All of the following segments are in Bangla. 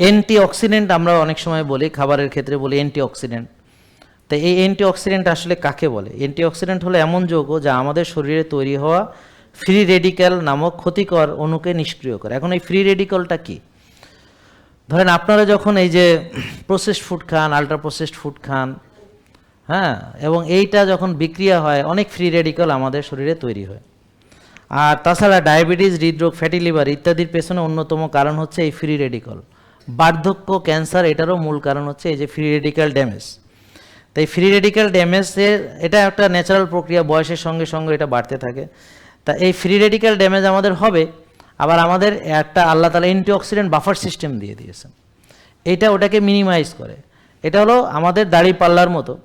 অ্যান্টি অক্সিডেন্ট আমরা অনেক সময় বলি, খাবারের ক্ষেত্রে বলি অ্যান্টি অক্সিডেন্ট তো এই অ্যান্টি অক্সিডেন্ট আসলে কাকে বলে? অ্যান্টি অক্সিডেন্ট হলো এমন যৌগ যা আমাদের শরীরে তৈরি হওয়া ফ্রি রেডিক্যাল নামক ক্ষতিকর অণুকে নিষ্ক্রিয় করে। এখন এই ফ্রি রেডিক্যালটা কি? ধরেন আপনারা যখন এই যে প্রসেসড ফুড খান আলট্রা প্রসেসড ফুড খান হ্যাঁ এবং এইটা যখন বিক্রিয়া হয়, অনেক ফ্রি রেডিক্যাল আমাদের শরীরে তৈরি হয়। আর তাছাড়া ডায়াবেটিস হৃদরোগ ফ্যাটি লিভার ইত্যাদির পেছনে অন্যতম কারণ হচ্ছে এই ফ্রি রেডিক্যাল বার্ধক্য, ক্যান্সার, এটারও মূল কারণ হচ্ছে এই যে ফ্রি রেডিক্যাল ড্যামেজ তাই ফ্রি রেডিক্যাল ড্যামেজের এটা একটা ন্যাচারাল প্রক্রিয়া, বয়সের সঙ্গে সঙ্গে এটা বাড়তে থাকে। তা এই ফ্রি রেডিক্যাল ড্যামেজ আমাদের হবে, আবার আমাদের একটা আল্লাহ তালা অ্যান্টিঅক্সিডেন্ট বাফার সিস্টেম দিয়ে দিয়েছেন। এটা ওটাকে মিনিমাইজ করে। এটা হলো আমাদের দাড়ি পাল্লার মতো।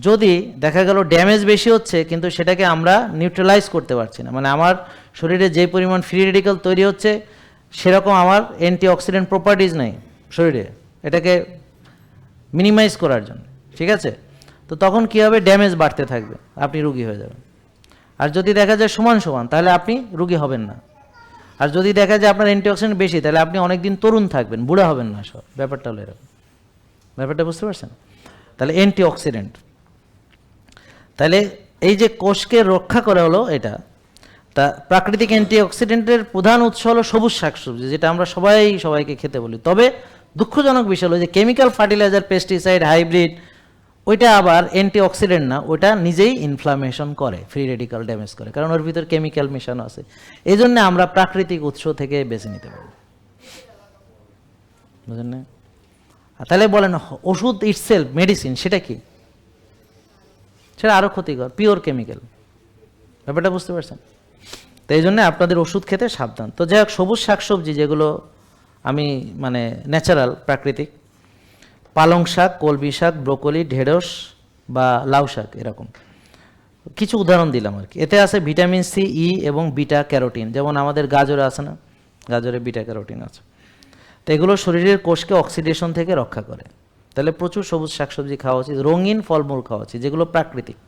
যদি দেখা গেল ড্যামেজ বেশি হচ্ছে, কিন্তু সেটাকে আমরা নিউট্রালাইজ করতে পারছি না। মানে আমার শরীরে যে পরিমাণ ফ্রি রেডিক্যাল তৈরি হচ্ছে সেরকম আমার অ্যান্টিঅক্সিডেন্ট প্রপার্টিজ নেই শরীরে। এটাকে মিনিমাইজ করার জন্য, ঠিক আছে? তো তখন কী হবে? ড্যামেজ বাড়তে থাকবে, আপনি রুগী হয়ে যাবেন। আর যদি দেখা যায় সমান সমান, তাহলে আপনি রুগী হবেন না। আর যদি দেখা যায় আপনার অ্যান্টিঅক্সিডেন্ট বেশি, তাহলে আপনি অনেক দিন তরুণ থাকবেন, বুড়া হবেন না সব। ব্যাপারটা হলো এরকম। ব্যাপারটা বুঝতে পারছেন? তাহলে অ্যান্টিঅক্সিডেন্ট তাহলে এই যে কোষকে রক্ষা করা হলো এটা তা প্রাকৃতিক অ্যান্টিঅক্সিডেন্টের প্রধান উৎস হলো সবুজ শাকসবজি, যেটা আমরা সবাই সবাইকে খেতে বলি। তবে দুঃখজনক বিষয় হলো যে কেমিক্যাল ফার্টিলাইজার পেস্টিসাইড হাইব্রিড ওইটা আবার অ্যান্টিঅক্সিডেন্ট না ওটা নিজেই ইনফ্লামেশন করে ফ্রি রেডিক্যাল ড্যামেজ করে, কারণ ওর ভিতর কেমিক্যাল মেশানো আছে। এই জন্য আমরা প্রাকৃতিক উৎস থেকে বেছে নিতে পারি। বুঝলেন না? তাহলে বলেন, ওষুধ ইটসেলফ মেডিসিন সেটা কি? সেটা আরও ক্ষতিকর পিওর কেমিক্যাল ব্যাপারটা বুঝতে পারছেন? এই জন্য আপনাদের ওষুধ খেতে সাবধান। তো যাই হোক, সবুজ শাকসবজি যেগুলো আমি মানে ন্যাচারাল প্রাকৃতিক, পালং শাক কলবি শাক, ব্রোকলি, ঢেঁড়স বা লাউ শাক এরকম। কিছু উদাহরণ দিলাম আর কি। এতে আছে ভিটামিন সি, ই এবং বিটা ক্যারোটিন। যেমন আমাদের গাজরে আছে না? গাজরে বিটা ক্যারোটিন আছে। তো এগুলো শরীরের কোষকে অক্সিডেশন থেকে রক্ষা করে। তাহলে প্রচুর সবুজ শাকসবজি খাওয়া উচিত। রঙিন ফলমূল খাওয়া উচিত, যেগুলো প্রাকৃতিক।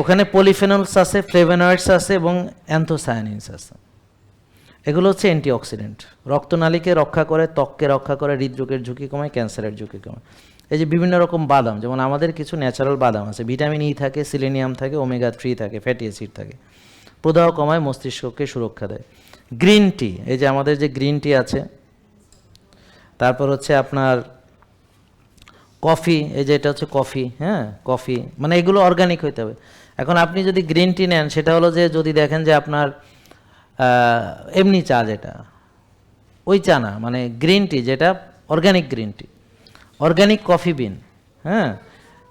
ওখানে পলিফেনলস আছে ফ্লেভেনয়েডস আছে এবং অ্যান্থোসায়ানিনস আছে। এগুলো হচ্ছে অ্যান্টিঅক্সিডেন্ট রক্তনালীকে রক্ষা করে, ত্বককে রক্ষা করে, হৃদরোগের ঝুঁকি কমায়, ক্যান্সারের ঝুঁকি কমায়। এই যে বিভিন্ন রকম বাদাম, যেমন আমাদের কিছু ন্যাচারাল বাদাম আছে ভিটামিন ই থাকে সিলেনিয়াম থাকে ওমেগা থ্রি থাকে ফ্যাটি অ্যাসিড থাকে। প্রদাহ কমায়, মস্তিষ্ককে সুরক্ষা দেয়। গ্রিন টি এই যে আমাদের যে গ্রিন টি আছে, তারপর হচ্ছে আপনার কফি, এই যে এটা হচ্ছে কফি হ্যাঁ কফি মানে এগুলো অর্গানিক হইতে হবে। এখন আপনি যদি গ্রিন টি নেন, সেটা হলো যে যদি দেখেন যে আপনার এমনি চা যেটা, ওই চা না মানে গ্রিন টি যেটা organic green tea organic coffee bean হ্যাঁ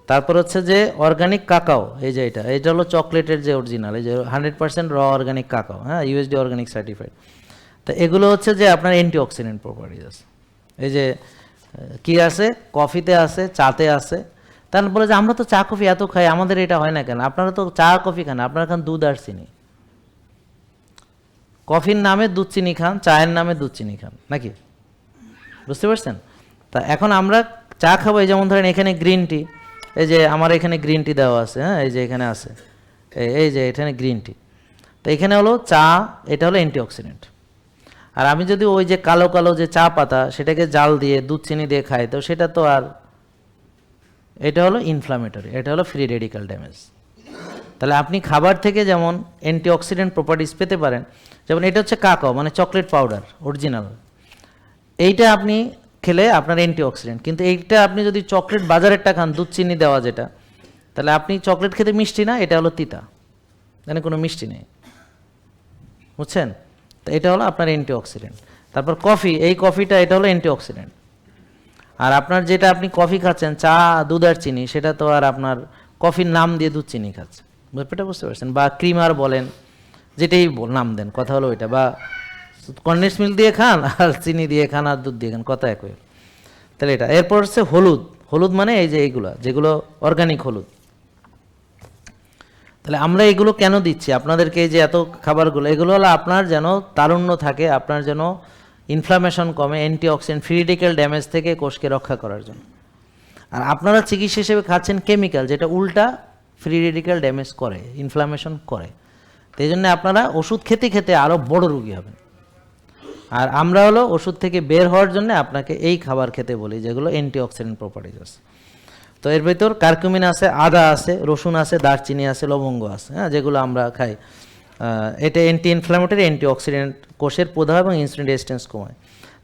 তারপর হচ্ছে যে অর্গানিক কাকাও এই যে এটা এটা হলো চকলেটের যে অরিজিনাল এই যে হান্ড্রেড পার্সেন্ট র অর্গানিক কাকাও হ্যাঁ ইউএসডি অর্গানিক সার্টিফাইড তা এগুলো হচ্ছে যে আপনার অ্যান্টিঅক্সিডেন্ট প্রপার্টিজ আছে। এই যে কি আছে? কফিতে আছে, চাতে আছে। তার বলে যে, আমরা তো চা, কফি এত খাই, আমাদের এটা হয় না কেন? আপনারা তো চা, কফি খান, আপনারা খান দুধ আর চিনি। কফির নামে দুধ, চিনি খান, চায়ের নামে দুধ, চিনি খান, নাকি? বুঝতে পারছেন? তা এখন আমরা চা খাব, এই যেমন ধরেন এখানে গ্রিন টি, এই যে আমার এখানে গ্রিন টি দেওয়া আছে হ্যাঁ এই যে এখানে আছে, এই- যে এখানে গ্রিন টি। তো এখানে হলো চা, এটা হলো অ্যান্টিঅক্সিডেন্ট। আর আমি যদি ওই যে কালো কালো যে চা পাতা সেটাকে জাল দিয়ে, দুধ চিনি দিয়ে খাই, তো সেটা তো আর এটা হলো ইনফ্লামেটরি এটা হলো ফ্রি রেডিক্যাল ড্যামেজ তাহলে আপনি খাবার থেকে যেমন অ্যান্টিঅক্সিডেন্ট প্রপার্টিস পেতে পারেন, যেমন এটা হচ্ছে কাকাও মানে চকলেট পাউডার অরিজিনাল এইটা আপনি খেলে আপনার অ্যান্টিঅক্সিডেন্ট কিন্তু এইটা আপনি যদি চকলেট বাজারেরটা খান, দুধ চিনি দেওয়া যেটা, তাহলে আপনি চকলেট খেতে মিষ্টি না, এটা হলো তিতা। মানে কোনো মিষ্টি নেই। বুঝছেন? তো এটা হলো আপনার অ্যান্টিঅক্সিডেন্ট তারপর কফি এই কফিটা এটা হলো অ্যান্টিঅক্সিডেন্ট আর আপনার যেটা আপনি কফি খাচ্ছেন, চা, দুধ আর চিনি, সেটা তো আর আপনার কফির নাম দিয়ে দুধ, চিনি খাচ্ছে। ব্যাপারটা বুঝতে পারছেন? বা ক্রিমার বলেন, যেটাই বল- নাম দেন, কথা হলো ওইটা। বা কন্ডেন্স মিল্ক দিয়ে খান, আর চিনি দিয়ে খান, আর দুধ দিয়ে খান, কথা একই। তাহলে এটা। এরপর হচ্ছে হলুদ। হলুদ মানে এই যে এইগুলো, যেগুলো অর্গানিক হলুদ। তাহলে আমরা এগুলো কেন দিচ্ছি? আপনাদেরকে যে এত খাবারগুলো, এগুলো হলো আপনার যেন তারুণ্য থাকে, আপনার যেন ইনফ্লামেশন কমে অ্যান্টিঅক্সিডেন্ট ফ্রি রেডিক্যাল ড্যামেজ থেকে কোষকে রক্ষা করার জন্য। আর আপনারা চিকিৎসা হিসেবে খাচ্ছেন কেমিক্যাল যেটা উল্টা ফ্রি ড্যামেজ করে ইনফ্লামেশন করে। এই জন্য আপনারা ওষুধ খেতে খেতে আরও বড় রুগী হবেন। আর আমরা হলো ওষুধ থেকে বের হওয়ার জন্য আপনাকে এই খাবার খেতে বলি, যেগুলো অ্যান্টিঅক্সিডেন্ট প্রপার্টিজ আছে। তো এর ভেতর কার্কুমিন আছে, আদা আছে, রসুন আছে, দারচিনি আছে, লবঙ্গ আছে হ্যাঁ যেগুলো আমরা খাই। এটা অ্যান্টি ইনফ্ল্যামেটরি অ্যান্টি অক্সিডেন্ট কোষের প্রদাহ এবং ইনসুলিন রেজিস্ট্যান্স কমায়।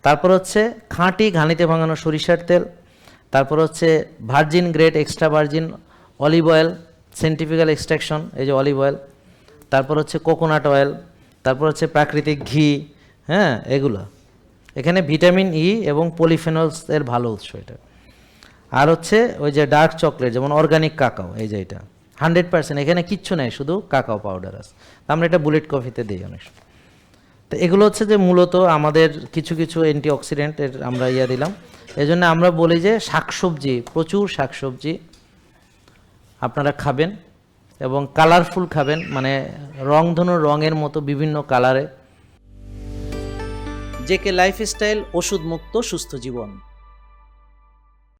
তারপর হচ্ছে খাঁটি ঘানিতে ভাঙানো সরিষার তেল। তারপর হচ্ছে virgin great extra virgin olive oil scientifical extraction এই যে অলিভ অয়েল তারপর হচ্ছে কোকোনাট অয়েল তারপর হচ্ছে প্রাকৃতিক ঘি হ্যাঁ এগুলো। এখানে ভিটামিন ই এবং পলিফেনলস এর ভালো উৎস এটা। আর হচ্ছে ওই যে ডার্ক চকলেট যেমন অর্গানিক কাকাও এই যে এটা। হান্ড্রেড পার্সেন্ট এখানে কিচ্ছু নেই, শুধু কাকাও পাউডার আছে। আমরা এটা বুলেট কফিতে দিই অনেক। তো এগুলো হচ্ছে যে মূলত আমাদের কিছু কিছু অ্যান্টি অক্সিডেন্টের আমরা ইয়া দিলাম। এই জন্য আমরা বলি যে শাকসবজি, প্রচুর শাকসবজি আপনারা খাবেন এবং কালারফুল খাবেন মানে রংধনুর রঙের মতো বিভিন্ন কালারে জেকে লাইফস্টাইল ওষুধ মুক্ত সুস্থ জীবন।